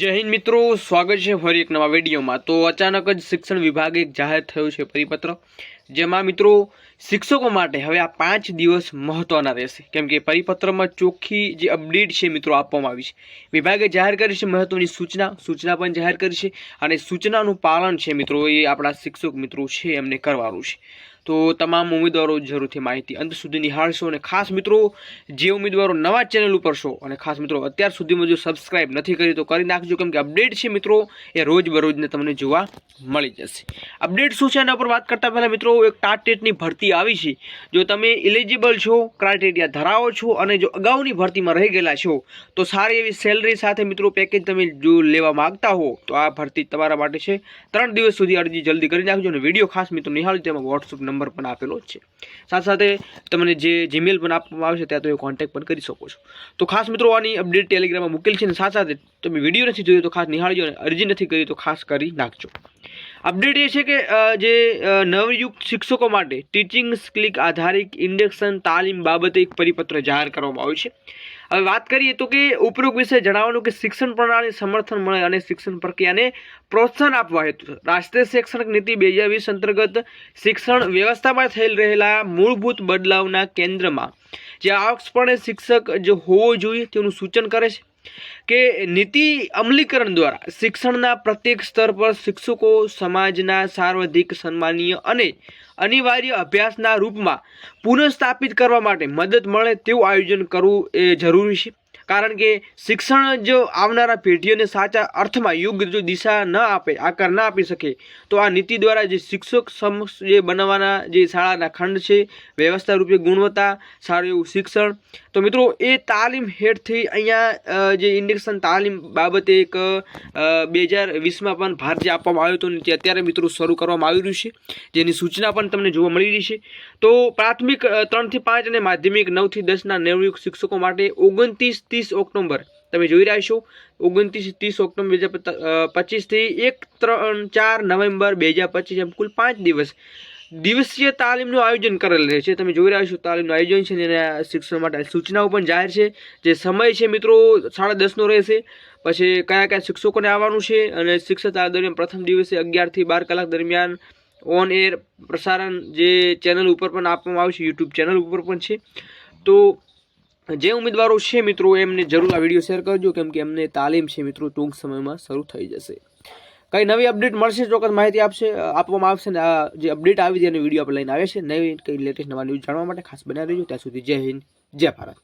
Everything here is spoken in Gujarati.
જય હિન્દ મિત્રો, સ્વાગત છે ફરી એક નવા વિડીયોમાં. તો અચાનક જ શિક્ષણ વિભાગે એક જાહેર થયું છે પરિપત્ર, જેમાં મિત્રો શિક્ષકો માટે હવે આ પાંચ દિવસ મહત્વના રહેશે. કેમ કે પરિપત્રમાં ચોખ્ખી જે અપડેટ છે મિત્રો આપવામાં આવી છે. વિભાગે જાહેર કરી છે મહત્વની સૂચના સૂચના પણ જાહેર કરી છે અને સૂચનાનું પાલન છે મિત્રો એ આપણા શિક્ષક મિત્રો છે એમને કરવાનું છે. તો તમામ ઉમેદવારો જરૂરથી માહિતી અંત સુધી નિહાળશો અને ખાસ મિત્રો, જે ઉમેદવારો નવા ચેનલ ઉપર છો અને ખાસ મિત્રો અત્યાર સુધીમાં જો સબસ્ક્રાઇબ નથી કરી તો કરી નાખજો, કેમ કે અપડેટ છે મિત્રો, એ રોજ બરોજને તમને જોવા મળી જશે. અપડેટ શું છે એના પર વાત કરતાં પહેલાં મિત્રો, એક ટાટ ટેટની ભરતી આવી છે. જો તમે ઇલિજિબલ છો ક્રાઇટેરિયા ધરાવો છો અને જો અગાઉની ભરતીમાં રહી ગયેલા છો, તો સારી એવી સેલરી સાથે મિત્રો પેકેજ તમે જો લેવા માગતા હો, તો આ ભરતી તમારા માટે છે. ત્રણ દિવસ સુધી અરજી જલ્દી કરી નાખજો અને વીડિયો ખાસ મિત્રો નિહાળજો, તેમાં વોટ્સઅપ નંબર પણ આપેલો છે. સાથે સાથે તમને જે જીમેલ પણ આપવામાં આવશે ત્યાં તમે કોન્ટેક્ટ પણ કરી શકો છો. તો ખાસ મિત્રો, આની અપડેટ ટેલિગ્રામમાં મૂકેલ છે અને સાથે સાથે તમે વીડિયો નથી જોયો તો ખાસ નિહાળજો અને અરજી નથી કરી તો ખાસ કરી નાખજો. અપડેટ એ છે કે જે નવયુક્ત શિક્ષકો માટે ટીચિંગ સ્કિલ આધારિત ઇન્ડેક્શન તાલીમ બાબતે એક પરિપત્ર જાહેર કરવામાં આવ્યું છે. હવે વાત કરીએ તો કે ઉપરોક્ત વિશે જણાવવાનું કે શિક્ષણ પ્રણાલી સમર્થન મળે અને શિક્ષણ પ્રક્રિયાને પ્રોત્સાહન આપવા હેતુ રાષ્ટ્રીય શૈક્ષણિક નીતિ બે હજાર વીસ અંતર્ગત શિક્ષણ વ્યવસ્થામાં થયેલ રહેલા મૂળભૂત બદલાવના કેન્દ્રમાં જે આવકપણે શિક્ષક જે હોવો જોઈએ તેનું સૂચન કરે છે. કે નીતિ અમલીકરણ દ્વારા શિક્ષણના પ્રત્યેક સ્તર પર શિક્ષકો સમાજના સાર્વધિક સન્માનીય અને અનિવાર્ય અભ્યાસના રૂપમાં પુનઃસ્થાપિત કરવા માટે મદદ મળે તેવું આયોજન કરવું એ જરૂરી છે. કારણ કે શિક્ષણ જો આવનારા પેઢીઓને સાચા અર્થમાં યોગ્ય જો દિશા ન આપે, આકાર ન આપી શકે, તો આ નીતિ દ્વારા જે શિક્ષક સમક્ષ જે બનાવવાના જે શાળાના ખંડ છે, વ્યવસ્થા રૂપે ગુણવત્તા, સારું એવું શિક્ષણ. તો મિત્રો, એ તાલીમ હેઠથી અહીંયા જે ઇન્ડક્શન તાલીમ બાબતે એક બે હજાર વીસમાં પણ ભાર જે આપવામાં આવ્યો હતો તે અત્યારે મિત્રો શરૂ કરવામાં આવી રહ્યું છે. જેની સૂચના પણ તમને જોવા મળી રહી છે. તો પ્રાથમિક ત્રણથી પાંચ અને માધ્યમિક નવથી દસના નિવૃત્ત શિક્ષકો માટે ઓગણત્રીસ ત્રીસ ઓક્ટોબર તમે જોઈ રહ્યા છો, ઓગણત્રીસ ત્રીસ ઓક્ટોબર બે હજાર પચીસથી એક ત્રણ ચાર નવેમ્બર બે હજાર પચીસ, એમ કુલ પાંચ દિવસ. દિવસીય તાલીમનું આયોજન કરેલ રહે છે. તમે જોઈ રહ્યા છો, તાલીમનું આયોજન છે અને શિક્ષણ માટે સૂચનાઓ પણ જાહેર છે, જે સમય છે મિત્રો સાડા દસનો રહેશે. પછી કયા કયા શિક્ષકોને આવવાનું છે અને શિક્ષક દરમિયાન પ્રથમ દિવસે અગિયારથી બાર કલાક દરમિયાન ઓન એર પ્રસારણ જે ચેનલ ઉપર પણ આપવામાં આવશે યુટ્યુબ ચેનલ ઉપર પણ છે. તો જે ઉમેદવારો છે મિત્રો, એમને જરૂર આ વીડિયો શેર કરજો, કેમ કે એમને તાલીમ છે મિત્રો, ટૂંક સમયમાં શરૂ થઈ જશે. કંઈ નવી અપડેટ મળશે, ચોક્કસ માહિતી આપશે, આપવામાં આવશે ને આ જે અપડેટ આવી છે એને વીડિયો આપણે લઈને આવે છે નવી કંઈ લેટેસ્ટ નવા ન્યૂઝ જાણવા માટે ખાસ બનાવી દેજો. ત્યાં સુધી જય હિન્દ, જય ભારત.